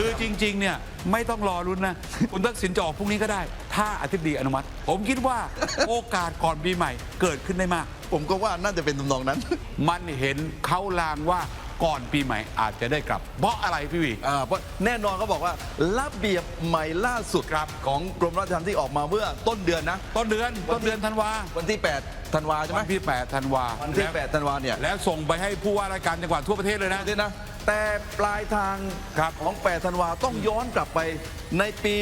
คือจริงๆเนี่ยไม่ต้องรอรุ้นนะ คุณทักษิณจะออกพรุ่งนี้ก็ได้ ถ้าอธิบดีอนุมัติ ผมคิดว่าโอกาสก่อนปีใหม่เกิดขึ้นได้มาก ผมก็ว่าน่าจะเป็นตำนองนั้น มันเห็นเขาลางว่าก่อนปีใหม่อาจจะได้กลับ เพราะอะไรพี่วีอ่าเพราะแน่นอนเขาบอกว่าระเบียบใหม่ล่าสุดครับของกรมราชทัณฑ์ที่ออกมาเมื่อต้นเดือนนะ ต้นเดือนต้นเดือนธันวาวันที่ 8 ธันวาใช่ไหมวันที่ 8 ธันวาวันที่ 8 ธันวาเนี่ยแล้วส่งไปให้ผู้ว่าราชการจังหวัดทั่วประเทศเลยนะนี่นะ แต่ปลายทางครับของ 8 ธันวาต้องย้อนกลับไปในปี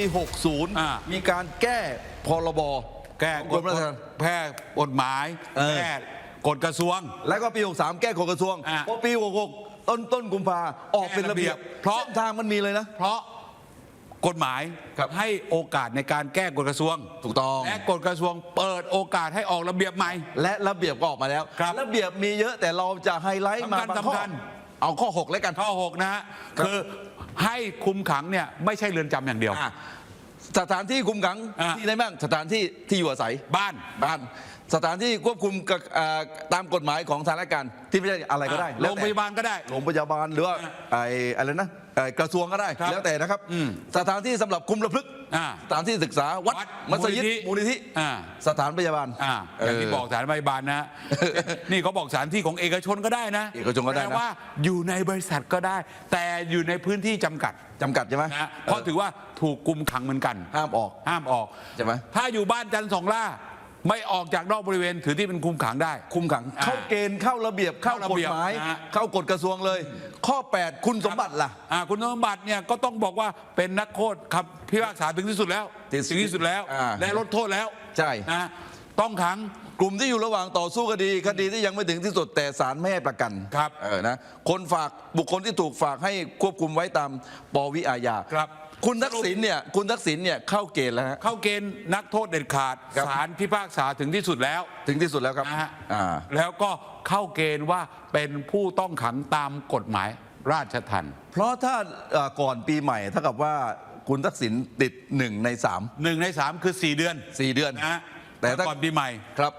อ่า60 มีการแก้พรบแก้ของกรมราชทัณฑ์แพ้กฎหมายเออ แก้กฎกระทรวง แล้วก็ปี 63 แก้กฎกระทรวงอ่าพอปี 66 ต้นต้นกุมภาออกเป็นระเบียบ แก้ระเบียบเพราะเส้นทางมันมีเลยนะ เพราะกฎหมายครับ ให้โอกาสในการแก้กฎกระทรวง ถูกต้อง และกฎกระทรวงเปิดโอกาสให้ออกระเบียบใหม่ และระเบียบก็ออกมาแล้ว ครับระเบียบมีเยอะแต่เราจะไฮไลท์มาสำคัญบางข้อสำคัญ เอาข้อ 6 แล้วกันข้อ6นะฮะครับคือให้คุมขังเนี่ยไม่ใช่เรือนจำอย่างเดียว อะสถานที่คุมขังอะ ที่ไหนบ้างสถานที่ที่อยู่อาศัยบ้าน บ้านสถานที่ควบคุมกับอ่าตามกฎหมายของทางราชการที่ไม่ใช่อะไรก็ได้โรงพยาบาลก็ได้ โรงพยาบาลหรือว่าอะไอ้อะไรนะไอ้กระทรวงก็ได้ ครับแล้วแต่นะครับ อืม สถานที่สำหรับคุมประพฤกษ์ อ่าสถานที่ศึกษาวัดวัดมัสยิดมูมูลลนินิธิ ธิอ่าสถานพยาบาลอ่าอย่างที่บอกสถานพยาบาลนะฮะนี่เขาบอกสถานที่ของเอกชนก็ได้นะเอกชนก็ได้นะ แปลว่าอยู่ในบริษัทก็ได้ แต่อยู่ในพื้นที่จำกัดจำกัดใช่ไหมนะฮะเพราะถือว่าถูกกุมขังเหมือนกัน ห้ามออก ห้ามออกใช่ไหมถ้าอยู่บ้านจันทร์สองล่า ไม่ออกจากนอกบริเวณถือที่เป็นคุมขังได้ คุมขังอ่าเข้าเกณฑ์เข้าระเบียบเข้าเข้ากฎระเบียบหมายนะฮะ เข้ากฎกระทรวงเลย ข้อ 8 คุณสมบัติล่ะ อ่าคุณสมบัติเนี่ยก็ต้องบอกว่าเป็นนักโทษครับพิพากษาถึงที่สุดแล้วที่สุดถึงที่สุดแล้ว อ่าและลดโทษแล้วใช่ นะต้องขัง กลุ่มที่อยู่ระหว่างต่อสู้คดีคดีที่ยังไม่ถึงที่สุดแต่ศาลไม่ให้ประกันครับเออนะคนฝากบุคคลที่ถูกฝากให้ควบคุมไว้ตามปวิอาญาครับ คุณทักษิณเนี่ยคุณทักษิณเนี่ยเข้าเกณฑ์แล้วฮะเข้าเกณฑ์นักโทษเด็ดขาดครับ ศาลพิพากษาถึงที่สุดแล้วถึงที่สุดแล้วครับนะฮะอ่าแล้วก็เข้าเกณฑ์ว่าเป็นผู้ต้องขังตามกฎหมายราชทัณฑ์เพราะถ้าเอ่อก่อนปีใหม่เท่ากับว่าคุณทักษิณติดหนึ่งในสามหนึ่งในสามคือ 4 เดือนสี่เดือน นะฮะแต่ถ้าก่อนปีใหม่ ครับ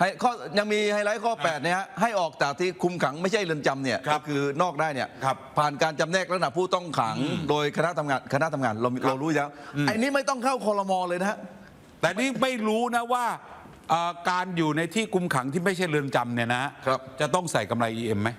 ให้ข้อยังมีไฮไลท์ข้อ8เนี่ยฮะให้ออกจากที่คุมขังไม่ใช่เรือนจำเนี่ยครัก็บคือนอกได้เนี่ยครับผ่านการจำแนกลักษณะผู้ต้องขังโดยคณะทำงานคณะทำงานเราเรารู้แล้วไอ้นี้ไม่ต้องเข้าคอรมอเลยนะฮะ แต่นี่ไม่รู้นะว่าเอ่อการอยู่ในที่คุมขังที่ไม่ใช่เรือนจำเนี่ยนะฮะครับ จะต้องใส่กำไร EM ไหม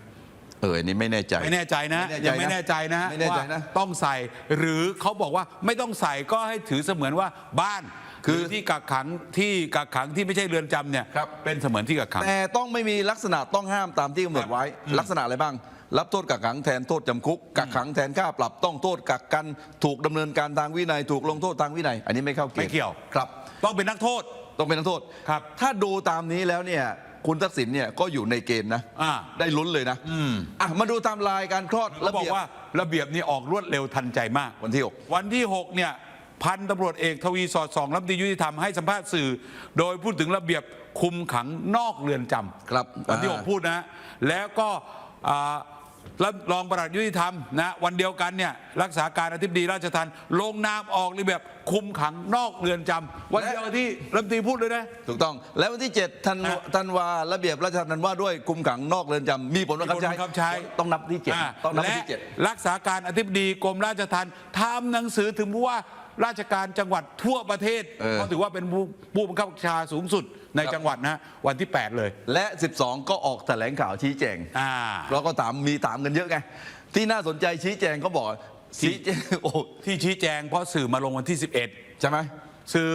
เอออันนี้ไม่แน่ใจ ไม่แน่ใจนะไม่แน่ใจนะยังไม่แน่ใจนะไม่แน่ใจนะ ว่าต้องใส่หรือเขาบอกว่าไม่ต้องใส่ก็ให้ถือเสมือนว่าบ้าน คือหรือที่กักขังที่กักขังที่ไม่ใช่เรือนจำเนี่ยครับ เป็นเสมือนที่กักขัง แต่ต้องไม่มีลักษณะต้องห้ามตามที่กำหนดไว้ ลักษณะอะไรบ้าง รับโทษกักขังแทนโทษจำคุก กักขังแทนค่าปรับต้องโทษกักกันถูกดำเนินการทางวินัยถูกลงโทษทางวินัย อันนี้ไม่เข้าเกณฑ์ไม่เกี่ยว ครับ ต้องเป็นนักโทษ ต้องเป็นนักโทษครับถ้าดูตามนี้แล้วเนี่ยคุณทักษิณเนี่ยก็อยู่ในเกณฑ์นะอ่า ได้ลุ้นเลยนะอะมาดูไทม์ไลน์การคลอดเขาระบอกเบียบว่าระเบียบนี้ออกรวดเร็วทันใจมาก วันที่หกวันที่ 6 เนี่ย พันตำรวจเอกทวีสอดส่องรัฐมนตรียุติธรรมให้สัมภาษณ์สื่อ โดยพูดถึงระเบียบคุมขังนอกเรือนจำครับวันที่อ่า6พูดนะ แล้วก็อ่ารรองประหลัดยุติธรรมนะวันเดียวกันเนี่ยรักษาการอธิบดีราชทัณฑ์ลงนามออกระเบียบคุมขังนอกเรือนจำวันเดียวกับที่รัฐมนตรีพูดเลยนะถูกต้อง แล้ววันที่7ธันวาอะธันวาระเบียบราชทัณฑ์ว่าด้วยคุมขังนอกเรือนจำมีผลบังคับมีผลบังคับใช้ใช้ต้องนับที่เจ็ดอ่าต้องนับและที่เจ็ดรักษาการอธิบดีกรมราชทัณฑ์ทำหนังสือถึงผู้ว่า ราชการจังหวัดทั่วประเทศเออ เพราะถือว่าเป็นผู้ผู้บังคับบัญชาสูงสุดในครับจังหวัดนะฮะวันที่ 8 เลยและ 12 ก็ออกแถลงข่าวชี้แจง อ่า เราก็ถามมีถามกันเยอะไง ที่น่าสนใจชี้แจงเขาบอกชี้แจงโอ้ที่ชี้แจงเพราะสื่อมาลงวันที่ใช่ไหม11สื่อ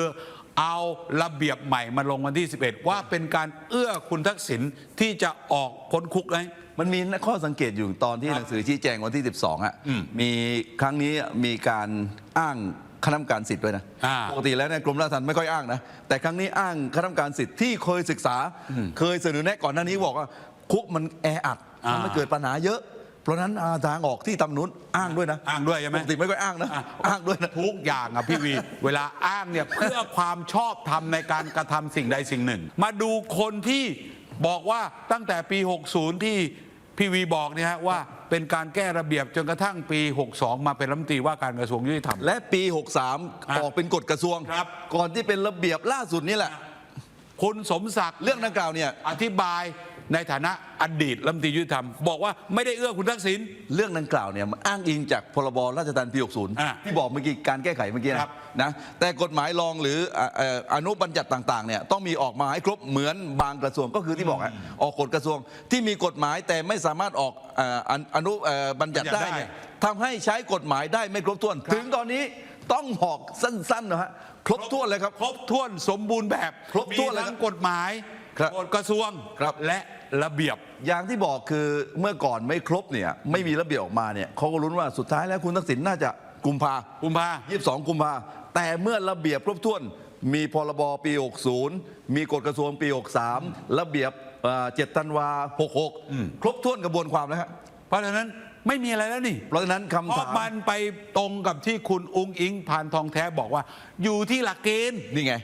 เอาระเบียบใหม่มาลงวันที่ 11 ว่าเป็นการเอื้อคุณทักษิณที่จะออกพ้นคุกไหม มันมีข้อสังเกตอยู่ตอนที่ครับหนังสือชี้แจงวันที่ 12อะอืม มีครั้งนี้มีการอ้าง คณะกรรมการสิทธิ์ด้วยนะอ่า ปกติแล้วเนี่ยกรมราชทัณฑ์ไม่ค่อยอ้างนะแต่ครั้งนี้อ้างคณะกรรมการสิทธิ์ที่เคยศึกษา เคยเสนอแนะก่อนหน้านี้บอกว่าคุกมันแออัดอ่ามัมันเกิดปัญหาเยอะ เพราะฉะนั้นอาทางออกที่ตำนุนอ้างด้วยนะอ้างด้วยใช่ไหม ปกติไม่ค่อยอ้างนะอะอ้างด้วยนะ ทุกอย่างอะพี่วี เวลาอ้างเนี่ย เพื่อความชอบธรรมในการกระทำสิ่งใดสิ่งหนึ่ง มาดูคนที่บอกว่าตั้งแต่ปี 60 ที่พี่วีบอกเนี่ยฮะว่า เป็นการแก้ระเบียบจนกระทั่งปี 62 มาเป็นรัฐมนตรีว่าการกระทรวงยุติธรรม และปีอะ63 ออกเป็นกฎกระทรวง ครับ ก่อนที่เป็นระเบียบล่าสุดนี่แหละ คุณสมศักดิ์เรื่องดังกล่าวเนี่ย อธิบาย ในฐานะอดีตรัฐมนตรียุติธรรม บอกว่าไม่ได้เอื้อคุณทักษิณ เรื่องดังกล่าวเนี่ยมันอ้างอิงจากพรบราชทัณฑ์ปี อะ60 ที่บอกเมื่อกี้การแก้ไขเมื่อกี้นะครับนะแต่กฎหมายรองหรืออะเอ่ออนุบัญญัติต่างๆเนี่ยต้องมีออกมาให้ครบเหมือนบางกระทรวงก็คือที่บอกอะออกกฎกระทรวงที่มีกฎหมายแต่ไม่สามารถออกเอ่ออนุอนุเอ่อบัญญัติได้เนี่ยทำให้ใช้กฎหมายได้ไม่ครบถ้วน ถึงตอนนี้ต้องหอกสั้นๆนะฮะครบถ้วนเลยครับ ครบถ้วนสมบูรณ์แบบครบถ้วนมีเลยทั้ครังบกฎหมายครับกฎกระทรวง ครับ และ ระเบียบ อย่างที่บอกคือเมื่อก่อนไม่ครบเนี่ยไม่มีระเบียบออกมาเนี่ยเขาก็ลุ้นว่าสุดท้ายแล้วคุณทักษิณน่าจะกุมภากุมภา22 กุมภาแต่เมื่อระเบียบครบถ้วน มีพรบปี 60 มีกฎกระทรวงปี 63 ระเบียบเจ็ดธันวา66 ครบถ้วนกระบวนความแล้วครับเพราะฉะนั้นไม่มีอะไรแล้วนี่ เพราะฉะนั้นเพคำราะถามมันไปตรงกับที่คุณอุ้งอิงผ่านทองแท้บอกว่า อยู่ที่หลักเกณฑ์นี่ไง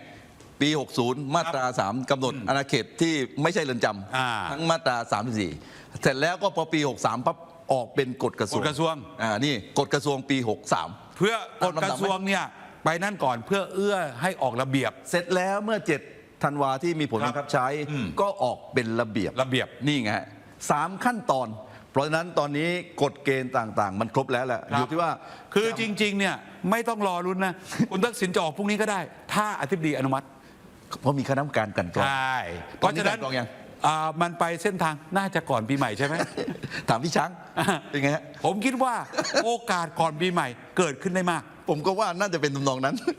ปี 60 มาตรา 3กำหนดอาณาเขตที่ไม่ใช่เรือนจอ่าำทั้งมาตรา 34 เสร็จแล้วก็พอปี 63ปั๊บออกเป็นกฎกระทรวงกฎกระทรวง อ่านี่กฎกระทรวงปี 63 เพื่อกฎกระทรวงเนี่ยไปนั่นก่อนเพื่อเอื้อให้ออกระเบียบ เสร็จแล้วเมื่อ 7 ธันวาที่มีผลครับบังคับใช้ ก็ออกเป็นระเบียบ ระเบียบ นี่ไงฮะสามขั้นตอน เพราะฉะนั้นตอนนี้กฎเกณฑ์ต่างๆ มันครบแล้วแหละครับอยู่ที่ว่าคือจริง ๆ เนี่ยไม่ต้องรอรุ้นนะ คุณทักษิณจะออกพรุ่งนี้ก็ได้ ถ้าอธิบดีอนุมัติ เพราะมีคณะกรรมการกลันกรองใช่เพราะฉะนั้นตอนนี้กลั่นกรองยังอ่ามันไปเส้นทางน่าจะก่อนปีใหม่ใช่ไหม ถามพี่ช้างเป็นไงฮะผมคิดว่าโอกาสก่อนปีใหม่เกิดขึ้นได้มาก ผมก็ว่าน่าจะเป็นทำนองนั้น